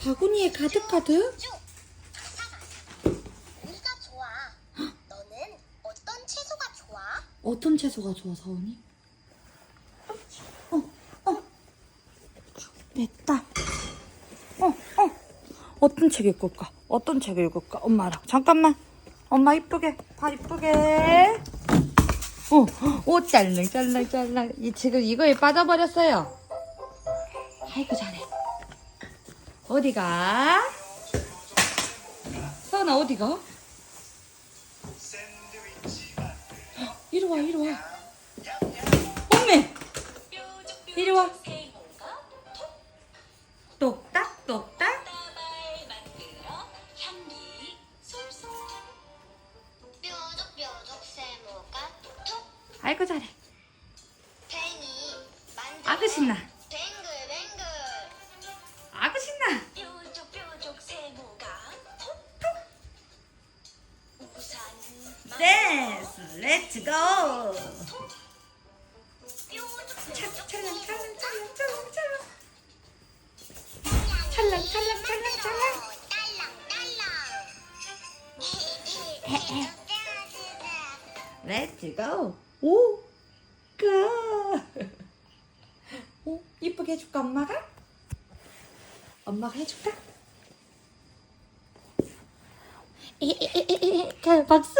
바구니에 가득 가득? 쭉. 우리가 좋아. 너는 어떤 채소가 좋아? 어떤 채소가 좋아, 사원이? 어, 어. 됐다. 어, 어. 어떤 책 읽을까? 어떤 책 읽을까? 엄마랑. 잠깐만. 엄마 이쁘게. 발 이쁘게. 어, 오, 짤랑, 짤랑, 짤랑. 이, 지금 이거에 빠져버렸어요. 아이고, 잘해. 어디가? 서은아, 어디가? 이리 와, 이리 와. 어메! 이리 와. 똑딱, 똑딱. 아이고, 잘해. 아그 신나. 렛츠 고! 찰랑, 찰랑, 찰랑, 찰랑. 렛츠 고! 오! 가! 오, 이쁘게 해줄까, 엄마가? 엄마가 해줄까? 그, 박수!